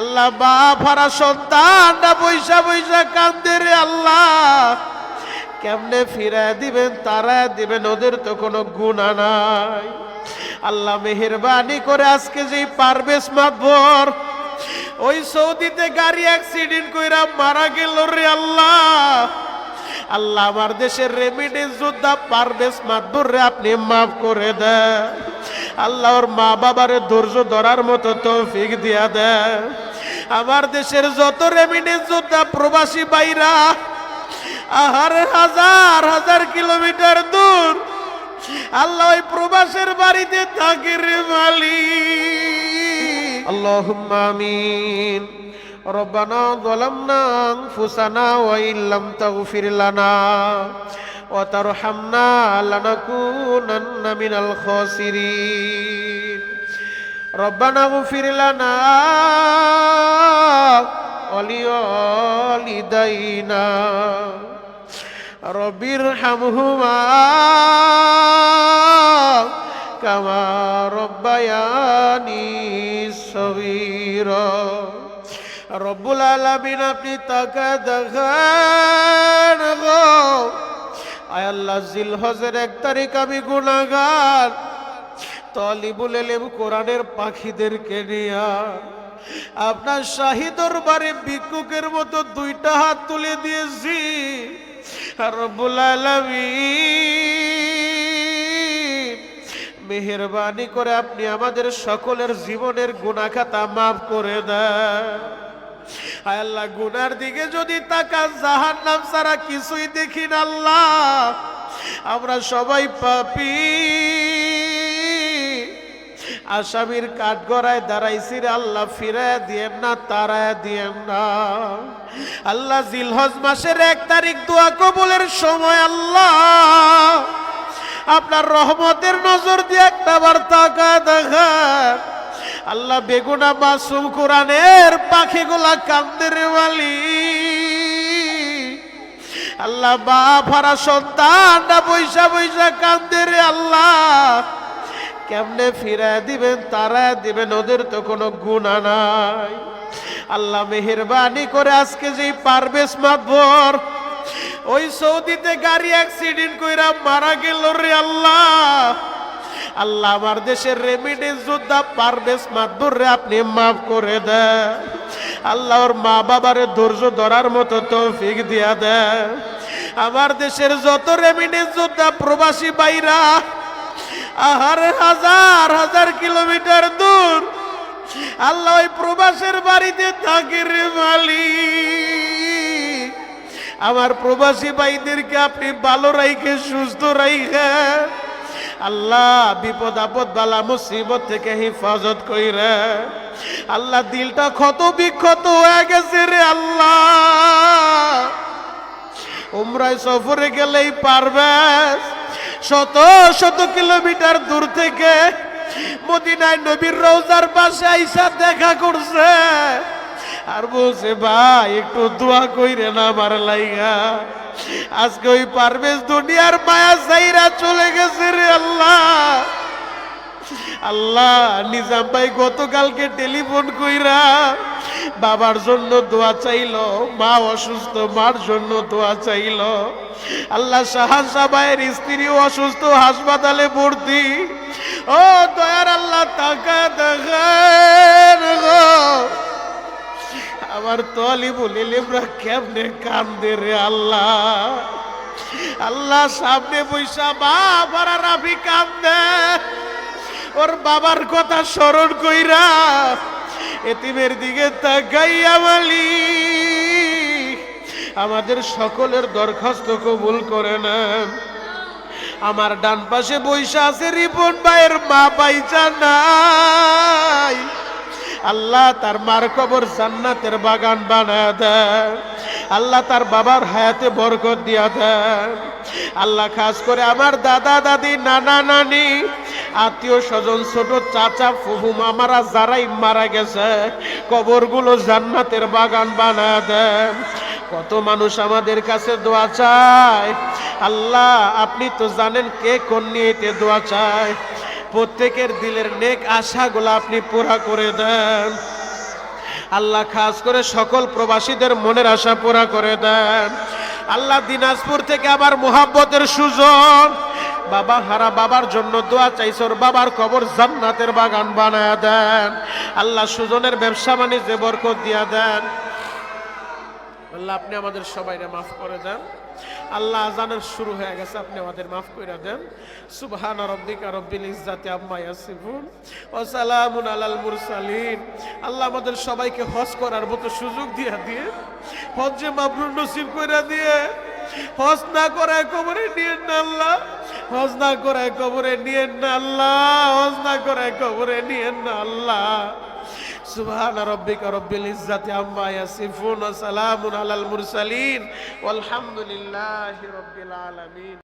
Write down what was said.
আল্লাহ বাপ, হারা সন্তানটা বৈশা বৈশা কান্দে রে আল্লাহ। কেমনে ফিরায় দিবেন তারা দিবেন, ওদের তো কোনো গুণা নাই। আল্লাহ মেহেরবানি করে আজকে যেই পারবেশ মাতবর ওই সৌদিতে গাড়ি অ্যাক্সিডেন্ট কইরা মারা গেল রে আল্লাহ। আল্লাহ আমার দেশের রেমিডেন্স যোদ্ধা পারবেশ মাতবর রে, আপনি মাফ করে দেন। আল্লাহ ওর মা বাবারে ধৈর্য ধরার মতো তৌফিক দিয়া দেন আমার দেশের যত রেমিডেন্স যোদ্ধা প্রবাসী বাইরা আহার হাজার হাজার কিলোমিটার দূর আল্লাহ ওই প্রবাসের বাড়িতে থাকে রে মালিক আল্লাহুম্মা আমিন ربنا ظلمنا أنفسنا وإن لم تغفر لنا وترحمنا لنكونن من الخاسرين ربنا اغفر لنا ولوالدينا رب ارحمهما كما ربياني صغيرا রব্বুল আলামিন আপনি তাকা দেখান গো আয় আল্লাহ জিল হজের এক তারিখ আমি গুনাগার তলিবুল এলেম কোরআনের পাখিদেরকে নিয়া। আপনার শাহী দরবারে ভিক্ষুকের মতো দুইটা হাত তুলে দিয়েছি। রব্বুল আলামিন। মেহরবানি করে আপনি আমাদের সকলের জীবনের গুণাখাতা মাফ করে দেন। হায় আল্লাহ, গুনার দিকে যদি তাকান জাহান নাম ছাড়া কিছুই দেখি না আল্লাহ। আমরা সবাই পাপি। আসামির কাঠগড়ায় দাঁড়াইছি রে আল্লাহ ফিরায় দিয়েন না তারায় দিয়েন না। আল্লাহ, জিলহজ মাসের এক তারিখ দোয়া কবুলের সময় আল্লাহ, আপনার রহমতের নজর দিয়ে একটা বার তাকা দেখা আল্লাহ বেগুনা মাসুম কোরআনের পাখিগুলা কান্দের মালি আল্লাহ বাপ হারা সন্তানটা বৈশা বৈশা কান্দে রে আল্লাহ। কেমনে ফিরায় দিবেন তারা দিবেন, ওদের তো কোনো গুণা নাই। আল্লাহ মেহেরবানি করে আজকে যেই পারবেশ মাতবর, ওই সৌদিতে গাড়ি অ্যাক্সিডেন্ট কইরা মারা গেল রে আল্লাহ। আল্লাহ আমার দেশের রেমিডেন্স যোদ্ধা পারবেশ মাতবর রে আপনি মাফ করে দেন। আল্লাহ ওর মা বাবারে ধৈর্য ধরার মতো তৌফিক দিয়া দেন। আমার দেশের যত রেমিডেন্স যোদ্ধা প্রবাসী বাইরা আহার হাজার হাজার কিলোমিটার দূর, আল্লাহ ওই প্রবাসের বাড়িতে থাকে রে মালিক। আমার প্রবাসী ভাইদেরকে আপনি ভালো রাইখে সুস্থ রাইখে আল্লাহ বিপদ আপদ বালা মুসিবত থেকে হেফাজত কইরে। আল্লাহ দিলটা ক্ষত বিক্ষত হয়ে গেছে রে আল্লাহ। উমরায় সফরে গেলেই পারবে। শত শত কিলোমিটার দূর থেকে মদিনায় নবীর রোজার পাশে আইসা দেখা করছে। আর বলছে, ভাই, একটু দোয়া কইরে না আমার লাইগা। আজকে ওই পারভেজ দুনিয়ার মায়া সাইরা চলে গেছে রে আল্লাহ। আল্লাহ, নিজাম ভাই গতকালকে টেলিফোন কইরা বাবার জন্য দোয়া চাইল, মা অসুস্থ, মার জন্য দোয়া চাইল। আল্লাহ শাহান সাবাইয়ের স্ত্রীও অসুস্থ, হাসপাতালে ভর্তি। ও দয়ার আল্লাহ তাকা দেখেন গো। আমার তলি বলি লেবরা কেমনে কান্দে রে আল্লাহ? আল্লাহ সামনে বৈশা বাবার রাফি কান্দে। ওর বাবার কথা স্মরণ কইরা এতিমের দিকে তাকাইয়া মালি আমাদের সকলের দরখাস্ত কবুল করে নেন। আমার ডান পাশে বৈশা আছে রিপন ভাইয়ের মা পাইচা নাই। আল্লাহ তার মার কবর জান্নাতের বাগান বানায় দেন। আল্লাহ তার বাবার হায়াতে বরকত দিয়া দেন। আল্লাহ খাস করে আমার দাদা, দাদি, নানা, নানি, আত্মীয় স্বজন, ছোট চাচা, ফুফু, মামারা যারাই মারা গেছে, কবরগুলো জান্নাতের বাগান বানায় দেন। কত মানুষ আমাদের কাছে দোয়া চায়। আল্লাহ, আপনি তো জানেন কে কোন নিয়েতে দোয়া চায়। প্রত্যেকের দিলের নেক আশাগুলো আপনি পুরা করে দেন। আল্লাহ খাস করে সকল প্রবাসীদের মনের আশা পুরা করে দেন। আল্লাহ দিনাজপুর থেকে আবার মোহাব্বতের সুজন বাবা হারা বাবার জন্য দোয়া চাইছর বাবার কবর জান্নাতের বাগান বানায় দেন। আল্লাহ সুজনের ব্যবসা বাণিজ্যে বরকত দিয়া দেন। আল্লাহ, আপনি আমাদের সবাইকে মাফ করে দেন। আল্লাহ আজানের শুরু হয়ে গেছে, আপনি আমাদের মাফ করে দেন। সুবহান রব্বিকা রব্বিল ইজ্জাতি আম্মা ইয়াসিফুন ওয়া সালামুন আলাল মুরসালিন। আল্লাহ আমাদের সবাইকে হজ করার মতো সুযোগ দিয়া দিয়ে, হজ্জে মাবরুর নসিব করে দিয়ে, হজ না করায় কবরে নিয়েন না আল্লাহ, হজ না করায় কবরে নিয়েন না আল্লাহ, হজ না করায় কবরে নিয়েন না আল্লাহ। সুবহান রব্বিকা রব্বিল ইজ্জাতি আম্মা ইয়াসিফুন ওয়া সালামুন আলাল মুরসালিন। ওয়ালহামদুলিল্লাহি রব্বিল আলামিন।